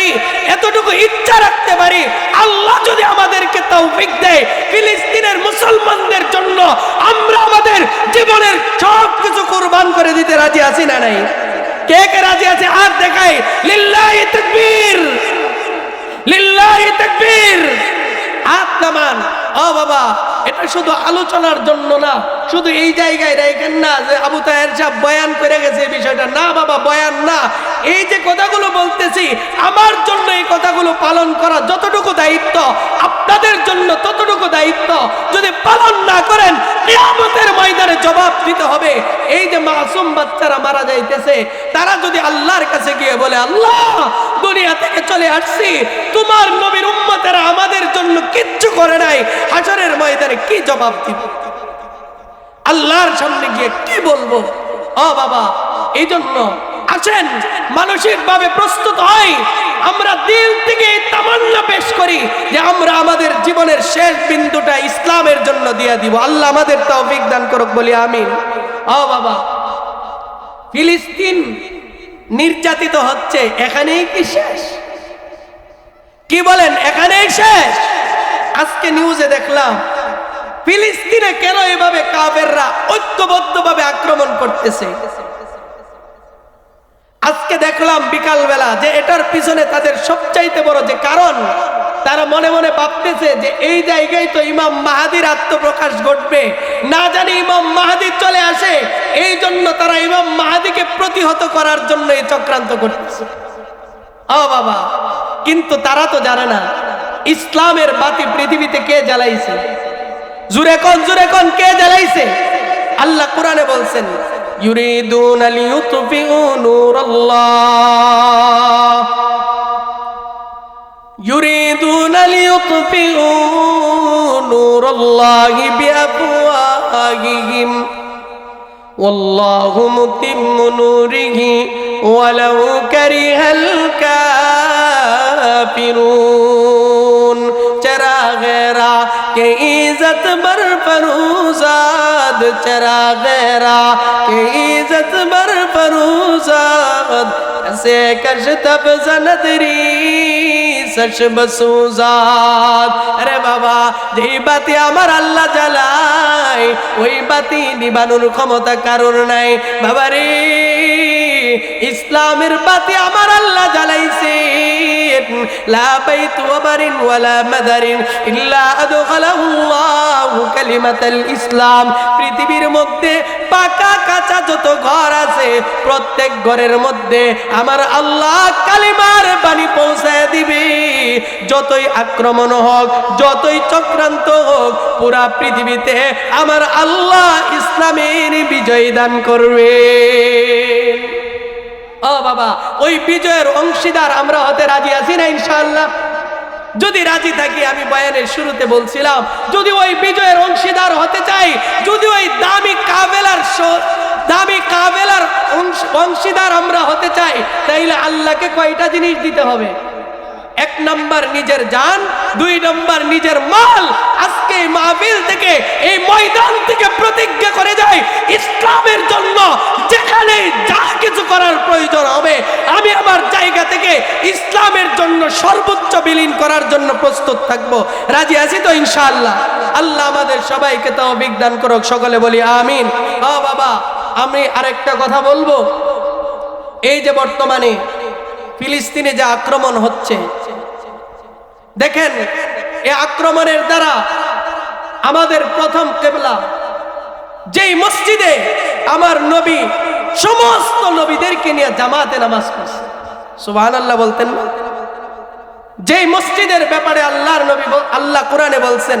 পারি, এতটুকু ইচ্ছা রাখতে পারি, আল্লাহ যদি আমাদেরকে তৌফিক দেয়, ফিলিস্তিনের মুসলমানদের জন্য আমরা আমাদের জীবনের সব কিছু কুরবান করে দিতে রাজি আছি না নাই? কে কে রাজি আছে? আর দেখাই। লিল্লাহি তাকবীর। লিল্লাহি তাকবীর। হাত নামান। ও বাবা, এটা শুধু আলোচনার জন্য না শুধু এই জায়গায় রাখেন না যে আবু তাহের সাহেব বয়ান করে গেছে এই বিষয়টা। না বাবা, বয়ান না। এই যে কথাগুলো বলতেছি, আমার জন্য এই কথাগুলো পালন করা যতটুকু দায়িত্ব, আপনাদের জন্য ততটুকু দায়িত্ব। যদি পালন না করেন, কিয়ামতের ময়দানে জবাব দিতে হবে। এই যে মাসুম বাচ্চারা মারা যাইতেছে, তারা যদি আল্লাহর কাছে গিয়ে বলে, আল্লাহ, দুনিয়া থেকে চলে আসছি। তোমার নবীর উম্মতেরা আমাদের জন্য কিচ্ছু করে নাই। হাজারের ময়দানে কি জবাব দিব? আল্লাহর সামনে গিয়ে কি বলব? ও বাবা এই জন্য আসেন মানসিক ভাবে প্রস্তুত হয় আমরা দিল থেকে তামান্না পেশ করি যে আমরা আমাদের জীবনের শেষ বিন্দুটা ইসলামের জন্য দিয়ে দিব। আল্লাহ আমাদের তৌফিক দান করুক বলি, আমিন। ও বাবা, ফিলিস্তিন নির্যাতিত হচ্ছে, এখানেই কি শেষ? কি বলেন, এখানেই শেষ? আজকে নিউজে দেখলাম ফিলিস্তিনে কেন এভাবে কাবেররা ঐক্যবদ্ধভাবে আক্রমণ করতেছে? আজকে দেখলাম বিকালবেলা যে এটার পিছনে তাদের সবচাইতে বড় যে কারণ, তারা মনে মনে ভাবতেছে যে এই জায়গায় তো ইমাম মাহাদির আত্মপ্রকাশ ঘটবে। না জানি ইমাম মাহাদি চলে আসে, এই জন্য তারা ইমাম মাহাদিকে প্রতিহত করার জন্য এই চক্রান্ত করতেছে। ও বাবা, কিন্তু তারা তো জানে না, ইসলামের বাতি পৃথিবীতে কে জ্বালাইছে? জুরে কোন জুরে কোন কে জ্বালাইছে আল্লাহ কোরআনে বলছেন ইউরিদুন লিইউতফিউ নূরাল্লাহ يريدون ليطفئوا نور الله بأفواههم والله متم نوره ولو كره الكافرون چرا غیرا کہ عزت بر فروزاد ایسے کش تب زندری سش بسوزاد ارے بابا যেই বাতি আমার আল্লাহ জ্বালায় ওই বাতি নিবানোর ক্ষমতা কারোর নাই বাবা রে ইসলামের বাতি আমার আল্লাহ জ্বালাইছে পাকা কাঁচা যত ঘর আছে, প্রত্যেক ঘরের মধ্যে আমার আল্লাহ যতই আক্রমণ হোক, যতই চক্রান্ত হোক, পুরা পৃথিবীতে আমার আল্লাহ ইসলামের বিজয় দান করবে। ও বাবা, ওই বিজয়ের অংশীদার আমরা হতে রাজি আছি না ইনশাল্লাহ যদি রাজি থাকি, আমি বয়ানের শুরুতে বলছিলাম, যদি ওই বিজয়ের অংশীদার হতে চাই, যদি ওই দামি কাবেলার দামি কাবেলার অংশ- অংশীদার আমরা হতে চাই, তাইলে আল্লাহকে কয়টা জিনিস দিতে হবে? এক নম্বর, নিজের জান দুই নম্বর নিজের মাল আজকে এই মাহফিল থেকে, এই ময়দান থেকে প্রতিজ্ঞা করে যায়, ইসলামের জন্য যেখানে যা কিছু করার প্রয়োজন হবে, আমি আমার জায়গা থেকে ইসলামের জন্য সর্বোচ্চ বিলীন করার জন্য প্রস্তুত থাকব। রাজি আছি তো ইনশাআল্লাহ? আল্লাহ আমাদের সবাইকে তো বিজ্ঞান করুক, সকলে বলি আমিন। ও বাবা আমি আরেকটা কথা বলব। এই যে বর্তমানে ফিলিস্তিনে যে আক্রমণ হচ্ছে দেখেন, এ আক্রমণের দ্বারা আমাদের প্রথম কেবলা, যেই মসজিদে আমার নবী, সমস্ত নবীদেরকে নিয়ে জামাতে নামাজ পড়ছে সুবাহ আল্লাহ বলতেন? যেই মসজিদের ব্যাপারে আল্লাহর নবী আল্লাহ কোরআনে বলছেন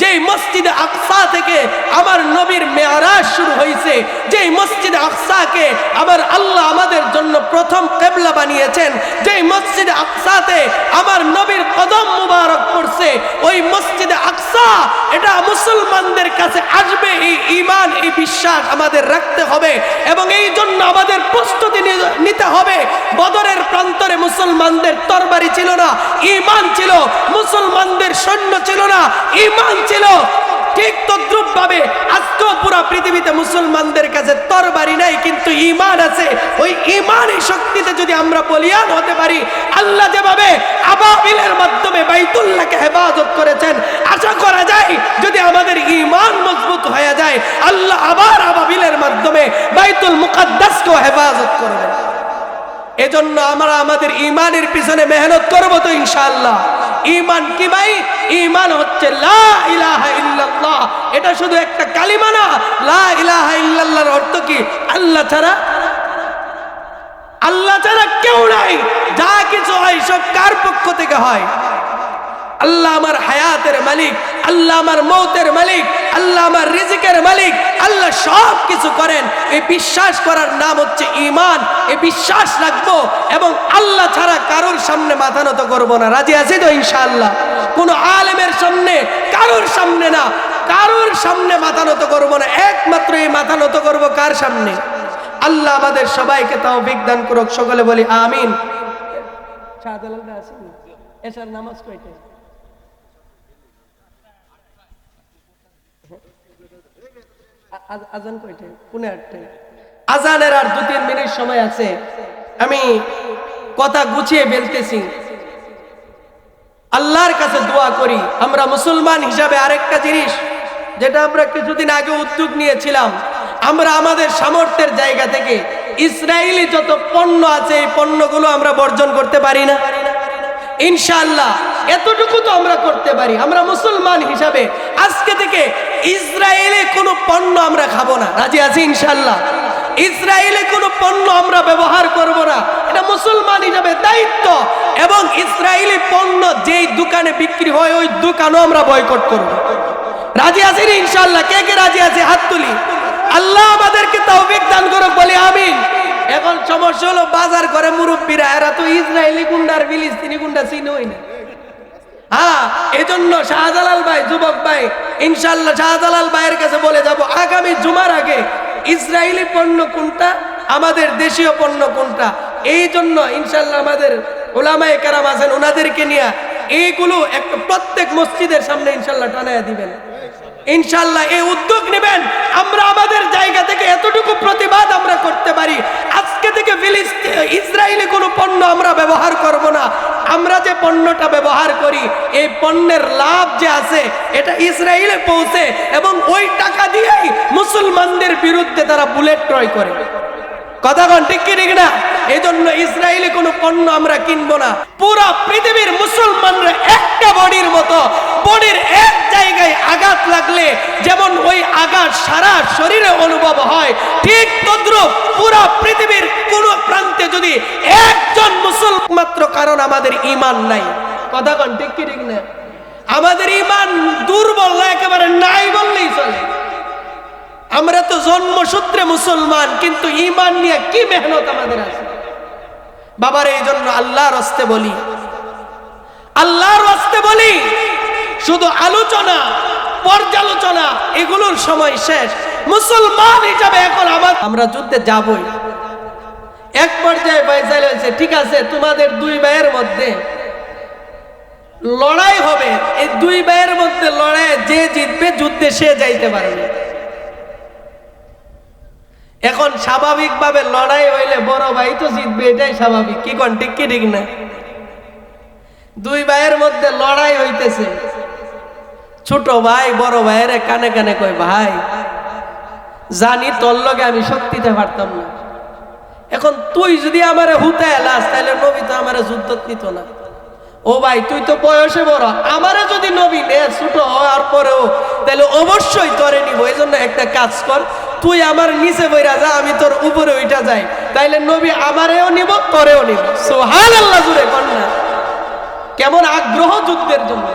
যেই মসজিদ আকসা থেকে আমার নবীর মেয়ারাজ শুরু হয়েছে, যেই মসজিদে আকসাকে আমার আল্লাহ আমাদের জন্য প্রথম কেবলা বানিয়েছেন, যেই মসজিদে আকসাতে আমার নবীর কদম মুবারক পড়ছে, ওই মসজিদে আকসা, এটা মুসলমানদের কাছে আসবে, এই ঈমান, এই বিশ্বাস আমাদের রাখতে হবে এবং এই জন্য আমাদের প্রস্তুতি নিতে হবে। বদরের প্রান্তরে মুসলমানদের তরবারি ছিল না, ঈমান ছিল, মুসলমানদের সৈন্য ছিল না, ঈমান ছিল। ঠিক তদ্রুপ ভাবে আজকেও পুরো পৃথিবীতে মুসলমানদের কাছে তরবারি নাই, কিন্তু ইমান আছে। ওই ইমানের শক্তিতে যদি আমরা বলিয়ান হতে পারি, আল্লাহ যেভাবে আবাবিলের মাধ্যমে বাইতুল্লাহকে হেফাজত করেছেন আশা করা যায় যদি আমাদের ঈমান মজবুত হয়ে যায় আল্লাহ আবার আবাবিলের মাধ্যমে বাইতুল মুকাদ্দাসকেও হেফাজত করবেন এজন্য আমরা আমাদের ইমানের পিছনে মেহনত করব তো ইনশাআল্লাহ। ইমান কি ভাই? ইমান হচ্ছে লা ইলাহা ইল্লাল্লাহ। এটা শুধু একটা কালিমা না। লা ইলাহা ইল্লাল্লাহর অর্থ কি? আল্লাহ ছাড়া আল্লাহ ছাড়া কেউ নাই। যা কিছু হয় সব কার পক্ষ থেকে হয়? আল্লাহ আমার হায়াতের মালিক, আল্লাহ আমার মৌতের মালিক, আল্লাহ আমার রিজিকের মালিক, আল্লাহ সব কিছু করেন। এই বিশ্বাস করার নাম হচ্ছে ইমান এই বিশ্বাস রাখব এবং আল্লাহ ছাড়া কারোর সামনে মাথা নত করব না। রাজি আছি তো ইনশাআল্লাহ? কোনো আলেমের সামনে, কারোর সামনে না। কারোর সামনে মাথা নত করব না। একমাত্র এই মাথা নত করব কার সামনে? আল্লাহ আমাদের সবাইকে তাও বিজ্ঞান করুক। সকলে বলি, আমিন। এসার নামাজ কয়টা? আজান কয়টায়? পুনে আটটায়। আজানের আর দু তিন মিনিট সময় আছে। আমি কথা গুছিয়ে ফেলতেছি আল্লাহর কাছে দোয়া করি। আমরা মুসলমান হিসাবে আরেকটা জিনিস, যেটা আমরা কিছুদিন আগে উদ্যোগ নিয়েছিলাম। আমরা আমাদের সামর্থ্যের জায়গা থেকে ইসরায়েলি যত পণ্য আছে, এই পণ্যগুলো আমরা বর্জন করতে পারি না। ইনশাআল্লাহ, এতটুকু তো আমরা করতে পারি। আমরা মুসলমান হিসাবে আজকে থেকে ইসরায়েলে কোনো পণ্য আমরা খাব না। রাজি আছি ইনশাল্লাহ ইসরায়েলে কোনো পণ্য আমরা ব্যবহার করব না। এটা মুসলমান হিসাবে দায়িত্ব। এবং ইসরায়েলি পণ্য যেই দোকানে বিক্রি হয়, ওই দোকানও আমরা বয়কট করব। রাজি আছেন ইনশাল্লাহ কে কে রাজি আছে? হাত তুলি। আল্লাহ আমাদেরকে তৌফিক দান করুক, বলি আমিন। এখন সমস্যা হলো বাজার করে মুরব্বীরা, এরা তো ইসরায়েলি গুন্ডার ফিলিস্তিনি গুন্ডা চিনোই না। হ্যাঁ এজন্য শাহজালাল ভাই, যুবক ভাই ইনশাল্লাহ শাহজালাল ভাইয়ের কাছে বলে যাব, আগামী জুমার আগে ইসরায়েলি পণ্য কোনটা, আমাদের দেশীয় পণ্য কোনটা? এই জন্য ইনশাল্লাহ আমাদের ওলামায়ে কারাম আছেন, ওনাদেরকে নিয়ে এইগুলো একটা প্রত্যেক মসজিদের সামনে ইনশাল্লাহ টানায়া দিবেন। ইনশাল্লাহ এই উদ্যোগ নেবেন, আমরা আমাদের জায়গা থেকে এতটুকু প্রতিবাদ আমরা করতে পারি। আজকে থেকে ফিলিস্তিন ইসরায়েলি কোনো পণ্য আমরা ব্যবহার করব না। আমরা যে পণ্যটা ব্যবহার করি, এই পণ্যের লাভ যে আছে, এটা ইসরায়েলে পৌঁছে এবং ওই টাকা দিয়েই মুসলমানদের বিরুদ্ধে তারা বুলেট ক্রয় করে। কথা কন, ঠিক কি, ঠিক না? এই জন্য ইসরায়েলি কোনো পণ্য আমরা কিনবো না। পুরো পৃথিবীর মুসলমানরা একটা বডির মতো, বডির এক জায়গায় আঘাত লাগলে যেমন ওই আঘাত সারা শরীরে অনুভব হয়, ঠিক তদ্রুপ পুরো পৃথিবীর কোন প্রান্তে যদি একজন মুসলমান মাত্র কারণ আমাদের ইমান নাই। কথা কন, ঠিক কি, ঠিক না? আমাদের ইমান দুর্বল না, একেবারে নাই বললেই চলে। আমরা তো জন্মসূত্রে মুসলমান, কিন্তু ইমান নিয়ে কি মেহনত আমাদের আছে? বাবার, এই জন্য আল্লাহর হস্তে বলি। আল্লাহর হস্তে বলি, শুধু আলোচনা, পর্যালোচনা, এগুলোর সময় শেষ। মুসলমান হিসাবে এখন আমার আমরা যুদ্ধে যাবই। এক পর্যায়ে ফয়সাল হয়েছে ঠিক আছে, তোমাদের দুই ভাইয়ের মধ্যে লড়াই হবে। এই দুই ভাইয়ের মধ্যে লড়াই যে জিতবে, যুদ্ধে সে যাইতে পারবে। এখন স্বাভাবিকভাবে লড়াই হইলে বড় ভাই তো জিতবে, এটাই স্বাভাবিক। কি কোন, ঠিক কি, ঠিক না? দুই ভাইয়ের মধ্যে লড়াই হইতেছে। ছোট ভাই, বড় ভাইয়ের কানে কানে কয়, ভাই, জানি তোর লগে আমি শক্তিতে পারতাম না। এখন তুই যদি আমারে হুতে এলাস তাহলে নবী তো আমারে যুদ্ধ নিত না। ও ভাই, তুই তো বয়সে বড়, আমারে যদি নবী নে, ছোট হওয়ার পরেও তাহলে অবশ্যই তোরে নিব। এই জন্য একটা কাজ কর তুই আমার নিচে বইরা যা, আমি তোর উপরে ওইটা যাই। তাইলে নবী আমারেও নিব, তোরেও নিব। সোহান আল্লাহ জুড়ে কন্যা কেমন আগ্রহ যুদ্ধের জন্য।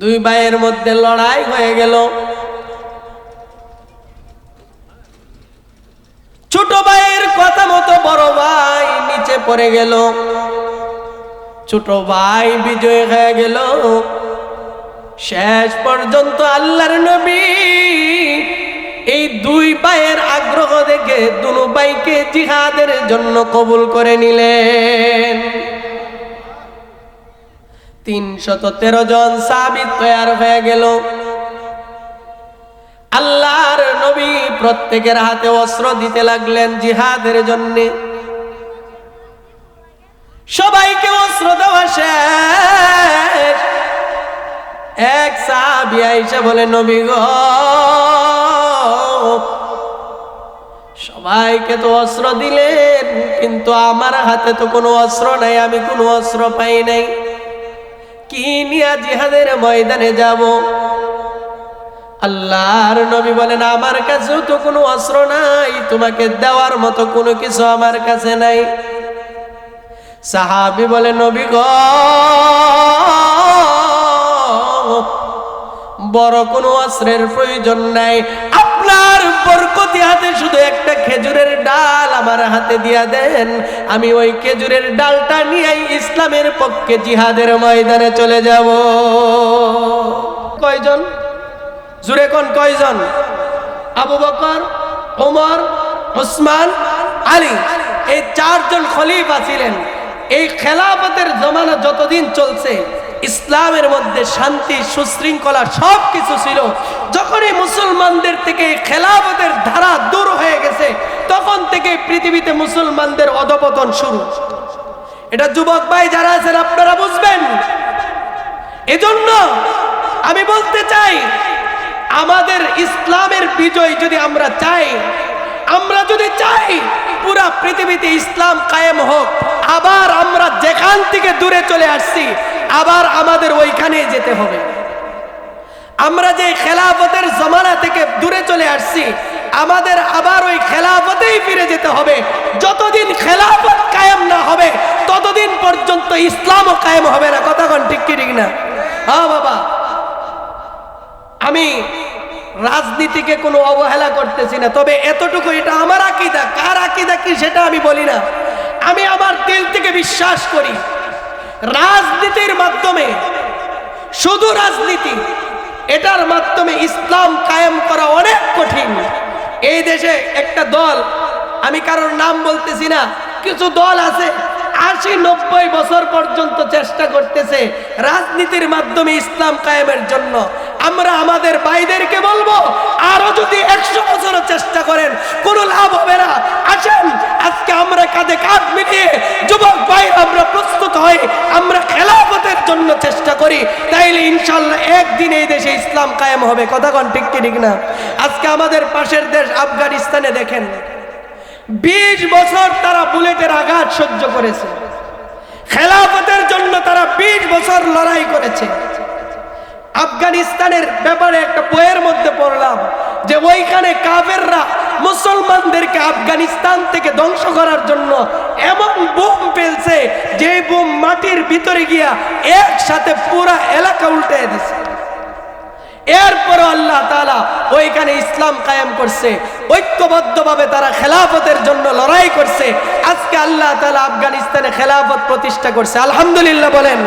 দুই ভাইয়ের মধ্যে লড়াই হয়ে গেল। ছোট ভাইয়ের কথা মতো বড় ভাই নিচে পড়ে গেল। ছোট ভাই বিজয় হয়ে গেল। শেষ পর্যন্ত আল্লাহর নবী এই দুই পায়ের আগ্রহ দেখে দুনু ভাইকে জিহাদের জন্য কবুল করে নিলেন। তিনশত তেরো জন সাবিত তৈয়ার হয়ে গেল। আল্লাহর নবী প্রত্যেকের হাতে অস্ত্র দিতে লাগলেন জিহাদের জন্য। সবাইকে অস্ত্র দেওয়া শেষ। এক সাহাবি আইসা বলে, নবী গো, সবাইকে তো অস্ত্র দিলেন, কিন্তু আমার হাতে তো কোনো অস্ত্র নাই, আমি কোনো অস্ত্র পাই নাই। কি নিয়া জিহাদের ময়দানে যাব? আল্লাহর নবী বলেন, আমার কাছেও তো কোনো অস্ত্র নাই, তোমাকে দেওয়ার মতো কোনো কিছু আমার কাছে নাই। সাহাবি বলে, নবী গ বড় কোনো অস্ত্রের প্রয়োজন নাই। আপনার বরকতি হাতে শুধু একটা খেজুরের ডাল আমার হাতে দিয়া দেন। আমি ওই খেজুরের ডালটা নিয়ে ইসলামের পক্ষে জিহাদের ময়দানে চলে যাব। কয়জন? জুড়ে কোন কয়জন? আবু বকর, ওমর ওসমান আলী। এই চারজন খলিফা ছিলেন। এই খেলাফতের জমানা যতদিন চলছে ইসলামের মধ্যে শান্তি, সুশৃঙ্খলা সব কিছু ছিল। যখনই মুসলমানদের থেকে খেলাফতের ধারা দূর হয়ে গেছে, তখন থেকে পৃথিবীতে মুসলমানদের অধপতন শুরু। এটা যুবক ভাই যারা আছেন, আপনারা বুঝবেন। এজন্য আমি বলতে চাই, আমাদের ইসলামের বিজয় যদি আমরা চাই, আমরা যদি চাই পুরা পৃথিবীতে ইসলাম কায়েম হোক, আবার আমরা যেখান থেকে দূরে চলে আসছি আবার আমাদের ওইখানে যেতে হবে। আমরা যে খেলাফতের জমানা থেকে দূরে চলে আসছি, আমাদের আবার ওই খেলাফতেই ফিরে যেতে হবে। যতদিন খেলাফত কায়েম না হবে, ততদিন পর্যন্ত ইসলামও কায়েম হবে না। কন ঠিক কি, ঠিক না? হ্যাঁ বাবা। আমি রাজনীতিকে কোনো অবহেলা করতেছি না, তবে এতটুকু এটা আমার আকিদা। কার আকিদা কি সেটা আমি বলি না। আমি আমার দিল থেকে বিশ্বাস করি। রাজনীতির মাধ্যমে, শুধু রাজনীতি, এটার মাধ্যমে ইসলাম কায়েম করা অনেক কঠিন। এই দেশে একটা দল, আমি কারোর নাম বলতেছি না, কিছু দল আছে, আশি নব্বই বছর পর্যন্ত চেষ্টা করতেছে রাজনীতির মাধ্যমে ইসলাম কায়েমের জন্য। আমরা আমাদের ভাইদেরকে বলব, আরও যদি একশো বছর চেষ্টা করেন, কোনো লাভ হবে না। আসেন, আজকে আমরা কাঁধে কাঁধ মিলিয়ে যুবক ভাই আমরা প্রস্তুত হই, আমরা খেলাফতের জন্য চেষ্টা করি। তাইলে ইনশাল্লাহ একদিন এই দেশে ইসলাম কায়েম হবে। কথা কন ঠিক ঠিক না? আজকে আমাদের পাশের দেশ আফগানিস্তানে দেখেন, বিশ বছর তারা বুলেটের আঘাত সহ্য করেছে। খেলাফতের জন্য তারা বিশ বছর লড়াই করেছে। আফগানিস্তানের ব্যাপারে একটা বইয়ের মধ্যে পড়লাম যে ওইখানে কাফেররা মুসলমানদেরকে আফগানিস্তান থেকে ধ্বংস করার জন্য এমন বোম ফেলছে, যে বোম মাটির ভিতরে গিয়া একসাথে পুরা এলাকা উল্টে দিছে। এরপরও আল্লাহ তালা ওইখানে ইসলাম কায়েম করছে, ঐক্যবদ্ধভাবে তারা খেলাফতের জন্য লড়াই করছে। আজকে আল্লাহ তালা আফগানিস্তানে খেলাফত প্রতিষ্ঠা করছে। আলহামদুলিল্লাহ বলেন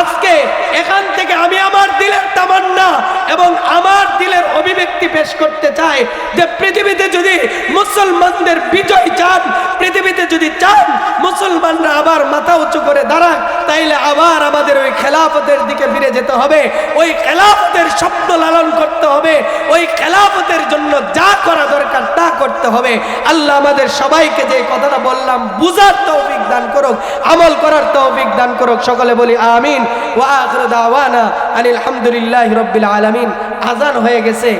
আজকে এখান থেকে আমি আমার দিলের তামান্না এবং আমার দিলের অভিব্যক্তি পেশ করতে চাই যে পৃথিবীতে যদি মুসলমানদের বিজয় চান, পৃথিবীতে যদি চান মুসলমানরা আবার মাথা উঁচু করে দাঁড়ান তাইলে আবার আমাদের ওই খেলাফতের দিকে ফিরে যেতে হবে। ওই খেলাফতের স্বপ্ন লালন করতে হবে। ওই খেলাফতের জন্য যা করা দরকার তা করতে হবে। আল্লাহ আমাদের সবাইকে যে কথাটা বললাম, বুঝার তৌফিক দান করুক, আমল করার তৌফিক দান করুক। সকলে বলি আমিন। ওয়া আখিরু দাওয়ানা আনিল হামদুলিল্লাহি আলামিন। আজান হয়ে গেছে।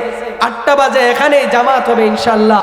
আটটা বাজে এখানেই জামাত হবে ইনশাআল্লাহ।